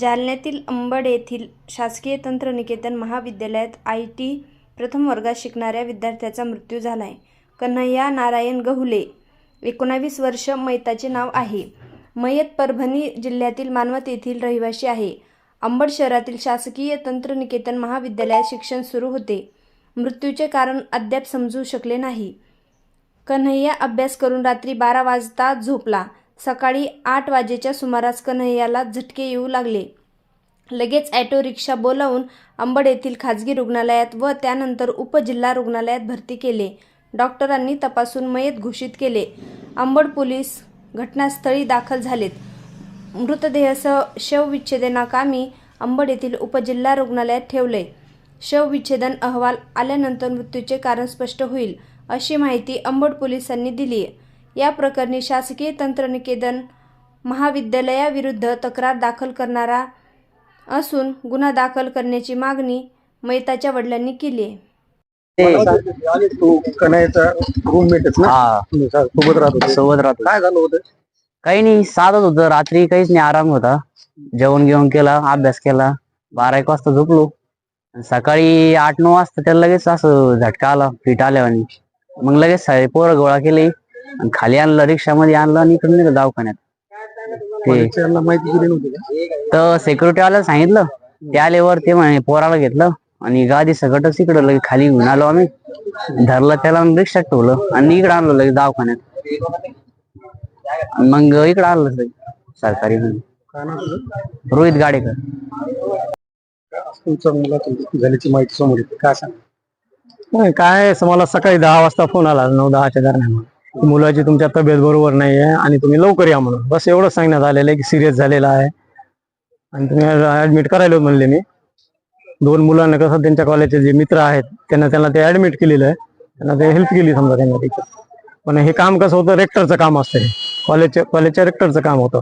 जालन्यातील अंबड येथील शासकीय तंत्रनिकेतन महाविद्यालयात आय टी प्रथम वर्गात शिकणाऱ्या विद्यार्थ्याचा मृत्यू झाला आहे कन्हैया नारायण गहुले एकोणावीस वर्ष मैताचे नाव आहे. मयत परभणी जिल्ह्यातील मानवत येथील रहिवासी आहे. अंबड शहरातील शासकीय तंत्रनिकेतन महाविद्यालयात शिक्षण सुरू होते. मृत्यूचे कारण अद्याप समजू शकले नाही. कन्हैया अभ्यास करून रात्री बारा वाजता झोपला. सकाळी आठ वाजेच्या सुमारास कन्हैयाला झटके येऊ लागले. लगेच ॲटो रिक्षा बोलावून अंबड येथील खाजगी रुग्णालयात व त्यानंतर उपजिल्हा रुग्णालयात भरती केले. डॉक्टरांनी तपासून मयत घोषित केले. अंबड पोलीस घटनास्थळी दाखल झालेत. मृतदेहसह शवविच्छेदनाकामी अंबड येथील उपजिल्हा रुग्णालयात ठेवले. शवविच्छेदन अहवाल आल्यानंतर मृत्यूचे कारण स्पष्ट होईल अशी माहिती अंबड पोलिसांनी दिली या प्रकरणी शासकीय तंत्रनिकेतन महाविद्यालयाविरुद्ध तक्रार दाखल करणारा असून गुन्हा दाखल करण्याची मागणी मैताच्या वडिलांनी केली आहे. ते तू कन्हैयाचा रूममेटच ना? हा. तुम्ही सा- सोबत राहत होते. सोबत राहतो काय झालं होतं? काही नाही साधत होतं. रात्री काहीच नाही आराम होता. जेवण घेऊन केला अभ्यास केला. बारा एक वाजता झोपलो. आणि सकाळी आठ नऊ वाजता त्याला लगेच असं झटका आला फिट आल्यावानी. मग लगेच सारे पोरं गोळा केले. आणि खाली आणलं रिक्षामध्ये आणलं आणि इकडून निघालं दवाखान्यात. ते. कॉलेजच्या माहिती दिली नव्हती का? तर सांगितलं ते आल्यावर ते म्हणे पोराला घेतलं आणि गादी सगटच इकडं लगे खाली घेऊन आलो आम्ही. धरलं त्याला आणि रिक्षात ठेवलं आणि इकडं आणलं लगे दवाखान्यात. मग इकडं आणलं लगे सरकारी म्हणून. काय नाव तुझं? रोहित गाडेकर. तुमचा मुला तुमची झाल्याची माहिती समोर येते. काय सांग? नाही काय असं मला सकाळी दहा वाजता फोन आला नऊ दहाच्या दरम्यान. की मुलाची तुमच्या तब्येत बरोबर नाही आहे आणि तुम्ही लवकर या म्हणून. बस एवढं सांगण्यात आलेलं आहे की सिरियस झालेला आहे. आणि तुम्ही ऍडमिट करायला म्हणले मी. दोन मुलांना कसं त्यांच्या कॉलेजचे जे मित्र आहेत त्यांना त्यांना ते ऍडमिट केलेलं आहे. त्यांना ते हेल्प केली समजा त्यांना तिथे. पण हे काम कसं होतं रेक्टरचं काम असतं हे. कॉलेजच्या कॉलेजच्या रेक्टरचं काम होतं.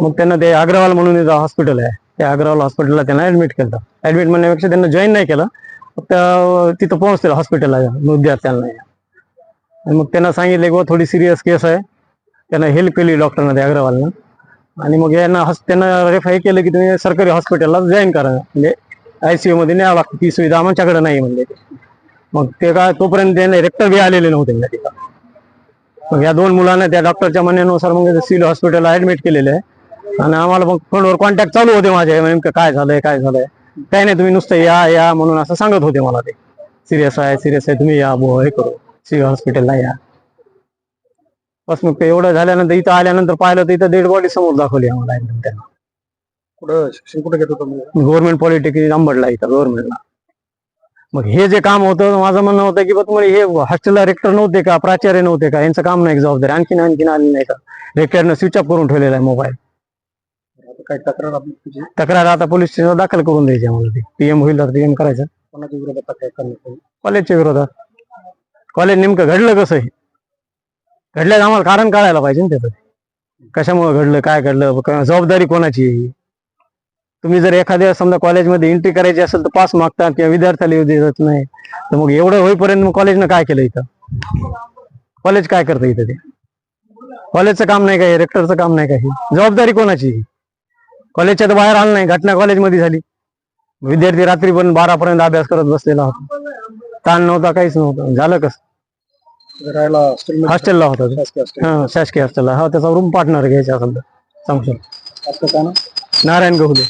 मग त्यांना ते अग्रवाल म्हणून एक हॉस्पिटल आहे. त्या अग्रवाल हॉस्पिटलला त्यांना ऍडमिट केलं. ऍडमिट म्हणण्यापेक्षा त्यांना जॉईन नाही केलं. फक्त तिथं पोहोचतील हॉस्पिटलला विद्यार्थ्यांना. मग त्यांना सांगितले की थोडी सिरियस केस आहे. त्यांना हेल्प केली डॉक्टरना त्या अग्रवालनं. आणि मग यांना हॉस- त्यांना रेफाय केलं की तुम्ही सरकारी हॉस्पिटलला जॉईन करा. म्हणजे आयसीयू मध्ये न्यावं लागतं. ती सुविधा आमच्याकडे नाही म्हणजे मग ते काय तोपर्यंत त्यांना रेक्टर बी आलेले नव्हते मग या दोन मुलांना त्या डॉक्टरच्या म्हणण्यानुसार मग सिव्हिल हॉस्पिटलला ऍडमिट केलेले आहे. आणि आम्हाला मग फोनवर कॉन्टॅक्ट चालू होते माझे. नेमकं काय झालंय काय झालंय. काही नाही तुम्ही नुसतं या या म्हणून असं सांगत होते मला ते. सिरियस आहे सिरियस आहे तुम्ही या बुवा हे करू. सिव्हिल हॉस्पिटलला या. बस मग ते एवढं झाल्यानंतर इथं आल्यानंतर पाहिलं तर इथं डेड बॉडी समोर दाखवली आम्हाला एकदम त्यांना. कुठं शिक्षण कुठे घेत होता मुलगा? गव्हर्नमेंट पॉलिटेक्निक अंबडला इथं गव्हर्नमेंटला मग हे जे काम होतं माझं म्हणणं होतं की बा तुम्हाला हे हॉस्टेलला रेक्टर नव्हते का प्राचार्य नव्हते का यांचं काम नाही जबाबदारी. आणखीन आणखीन आली नाही का रेक्टरनं स्विच ऑफ करून ठेवलेला आहे मोबाईल आता तक्रार आपली तुझी? तक्रार आता पोलीस स्टेशनला दाखल करून द्यायची आम्हाला ती. पीएम होईल तर पीएम करायचं. कोणाच्या विरोधात? कॉलेजच्या विरोधात. कॉलेज नेमकं घडलं कसं हे? घडल्याचं आम्हाला कारण कळायला पाहिजे ना त्याचं. कशामुळे घडलं काय घडलं जबाबदारी कोणाची आहे ही? तुम्ही जर एखाद्या समजा कॉलेजमध्ये एंट्री करायची असेल तर पास मागतात किंवा विद्यार्थ्याला येऊ देत नाही तर मग एवढं होईपर्यंत मग कॉलेजनं काय केलं इथं? कॉलेज काय करतं इथं ते? कॉलेजचं काम नाही काही रेक्टरचं काम नाही काही जबाबदारी कोणाची कॉलेजच्या तर बाहेर आलं नाही घटना कॉलेजमध्ये झाली. विद्यार्थी रात्री पण बारा पर्यंत अभ्यास करत बसलेला होता. ताण नव्हता काहीच नव्हतं. झालं कसं? राहायला हॉस्टेलला होता तो. शासकीय हा शासकीय हॉस्टेलला हा त्याचा रूम पार्टनर घ्यायचा असेल तर आपलं काय नारायण गहुले.